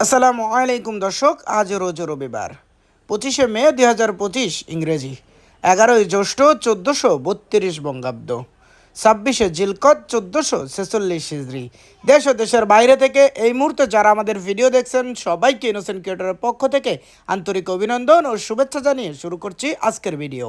আসসালামু আলাইকুম দর্শক, আজ রোজ রবিবার, পঁচিশে মে দুই হাজার পঁচিশ, ইংরেজি। এগারোই জ্যৈষ্ঠ চোদ্দোশো বত্রিশ বঙ্গাব্দ। ছাব্বিশে জিলকত চোদ্দোশো ছেচল্লিশ হিজড়ি দেশ ও দেশের বাইরে থেকে এই মুহূর্তে যারা আমাদের ভিডিও দেখছেন, সবাইকে ইনোসেন্ট ক্রিয়েটরের পক্ষ থেকে আন্তরিক অভিনন্দন ও শুভেচ্ছা জানিয়ে শুরু করছি আজকের ভিডিও।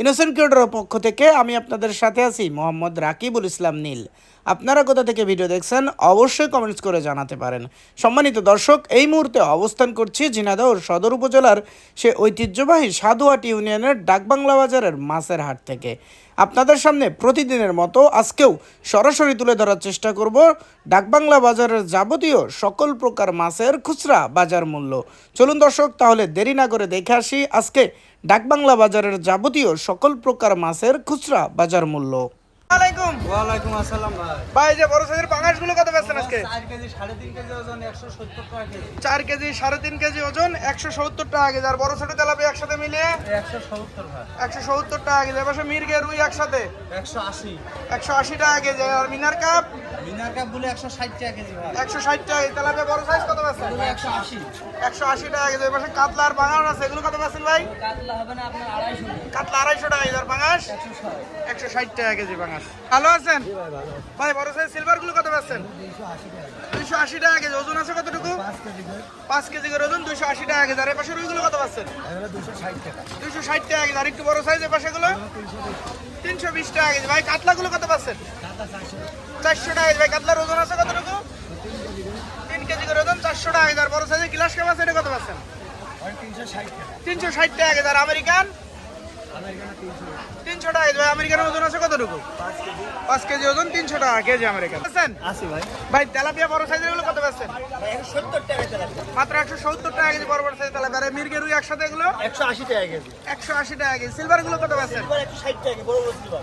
ইনোসেন্ট ক্রিয়েটরের পক্ষ থেকে আমি আপনাদের সাথে আছি মোহাম্মদ রাকিবুল ইসলাম নীল। আপনারা কোথা থেকে ভিডিও দেখছেন অবশ্যই কমেন্টস করে জানাতে পারেন। সম্মানিত দর্শক, এই মুহূর্তে অবস্থান করছি ঝিনাদহ সদর উপজেলার সে ঐতিহ্যবাহী সাধুয়াটি ইউনিয়নের ডাকবাংলা বাজারের মাছের হাট থেকে। আপনাদের সামনে প্রতিদিনের মতো আজকেও সরাসরি তুলে ধরার চেষ্টা করব ডাকবাংলা বাজারের যাবতীয় সকল প্রকার মাছের খুচরা বাজার মূল্য। চলুন দর্শক, তাহলে দেরি না করে দেখে আসি আজকে ডাকবাংলা বাজারের যাবতীয় সকল প্রকার মাছের খুচরা বাজার মূল্য। আলাইকুম। ওয়ালাইকুম আসসালাম ভাই। ভাই যে বড় সাইজের পাঙাশগুলো কত বেচছেন আজকে? চার কেজি ওজন টাকা কেজি। চার কেজি ওজন একশো সত্তর টাকা কেজি। আর বড় ছোট তেলাপি একসাথে ভাই। সত্তর টাকা কেজি। এবার মির্গে রুই একসাথে? টাকা কেজি। আর মিনার কাপ? মিনার কাপ বলে একশো ষাট টাকা কেজি ভাই। একশো ষাট টাকা কেজি। তেলাপি বড় সাইজ কত বেচছেন? টাকা কেজি। এবার কাতলা আর পাঙাশ আছে। এগুলো কত বেচছেন ভাই? কাতলা হবে না আপনার আড়াইশো। কাতলা আড়াইশো টাকা কেজি। আর পাঙাশ একশো ষাট। একশো ষাট টাকা কেজি পাঙাশ ভালো আছেন? ভাই বড় সাইজ সিলভারগুলো কত বেচছেন দুইশো আশি টাকা কেজি। ওজন আছে কতটুকু? পাঁচ কেজি করে। ওজন দুইশো আশি টাকা কেজি। আর এ পাশে রুইগুলো কত পাচ্ছেন? দুইশো ষাট টাকা। কেজি। আর একটু বড় সাইজ এ পাশে গুলো তিনশো বিশ টাকা কেজি। ভাই কাতলাগুলো কত পাচ্ছেন? চারশো। টাকা কেজি। ভাই কাতলার ওজন আছে কতটুকু? তিন কেজি করে ওজন চারশো টাকা কেজি। আর বড় সাইজের গ্লাস কাপ আছে এটা কত পাচ্ছেন তিনশো ষাট টাকা কেজি। আর আমেরিকান? তিনশো টাকা। ভাই ওজন আছে কতটুকু? পাঁচ কেজি ওজন তিনশো টাকা কেজি আমেরিকান আছেন? ভাই। ভাই তেলাপিয়া বড় সাইজেরগুলো কত পাচ্ছেন মাত্র একশো সত্তর টাকা কেজি বড় বড় সাইজ তেলাপিয়া। আর মির্গের রুই একসাথে এগুলো? একশো আশি টাকা কেজি। একশো আশি টাকা কেজি। সিলভারগুলো কত পাচ্ছেন ষাট টাকা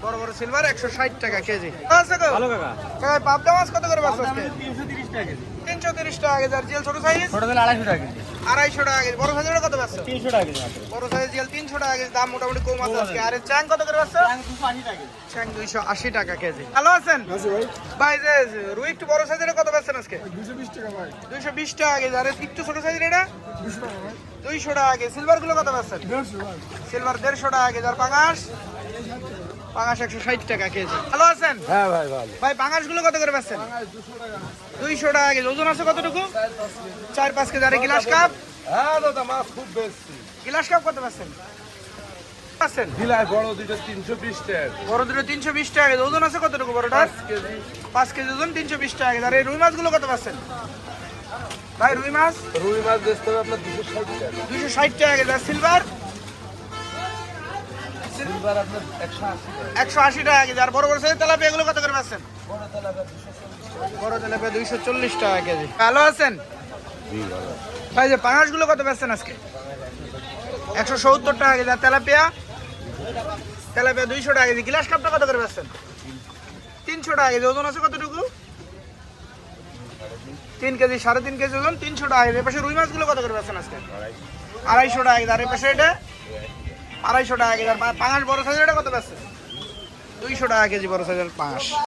বড় বড় সিলভার একশো ষাট টাকা কেজি। আছে গো? পাবদা মাছ কত করে পাচ্ছ আজকে? তিনশো তিরিশ টাকা কেজি। তিনশো তিরিশ টাকা কেজি। আর জিয়াল ছোট সাইজ ছোট আড়াইশো টাকা কেজি। আড়াইশো টাকা কেজি। বড় সাইজের কত পাচ্ছ? তিনশো টাকা কেজি বড় সাইজ জিয়াল তিনশো টাকা কেজি দাম মোটামুটি কম আছে আজকে। আর চ্যাং কত করে পাচ্ছ? চ্যাং দুইশো আশি টাকা কেজি। ভালো আছেন? ভাই। যে রুই একটু বড় সাইজের কত পাচ্ছেন আজকে? দুইশো বিশ টাকা কেজি। আর একটু ছোট সাইজের এটা? দুইশো টাকা কেজি। সিলভারগুলো কত পাচ্ছেন? সিলভার দেড়শো টাকা কেজি। আর পাঙাশ? পাঙাশ একশো ষাট টাকা কেজি। ভালো আছেন? হ্যাঁ ভাই ভালো। ভাই পাঙাশগুলো কত করে পাচ্ছেন? দুইশো টাকা কেজি। ওজন আছে কতটুকু? চার পাঁচ কেজি। আর এই গ্লাস কাপ? হ্যাঁ দাদা মাছ খুব বেশি। গ্লাস কাপ কত পাচ্ছেন? পাচ্ছেন? বড় দুইটা তিনশো বিশ টাকা বড় দুটো তিনশো বিশ টাকা কেজি। ওজন আছে কতটুকু বড়টা কেজি। পাঁচ কেজি ওজন তিনশো বিশ টাকা কেজি। আর এই রুই মাছগুলো কত পাচ্ছেন? ভাই রুই মাছ? রুই মাছ বেচতে হবে আপনার দুশো ষাট টাকা। দুইশো ষাট টাকা কেজি। আর সিলভার? একশো আশি টাকা। কেজি। আর বড় বড় সাইজ তেলাপিয়া এগুলো কত করে পাচ্ছেন? বড় তেলাপিয়া দুইশো চল্লিশ টাকা কেজি। ভালো আছেন? ভাই যে কত পাচ্ছেন আজকে? একশো সত্তর টাকা কেজি। আর তেলাপিয়া? তেলাপিয়া দুইশো টাকা কেজি। গ্লাস কাপটা কত করে পাচ্ছেন? তিনশো টাকা কেজি। ওজন আছে কতটুকু? তিন কেজি সাড়ে তিন কেজি ওজন তিনশো টাকা কেজি। এপাশে রুই মাছগুলো কত করে পাচ্ছেন আজকে? আড়াইশো টাকা কেজি। আর এপাশে এটা? আড়াইশো টাকা কেজি আর পাঙাশ বড় সাইজের কত পাচ্ছেন দুইশো টাকা কেজি বড় সাইজের পাঙাশ।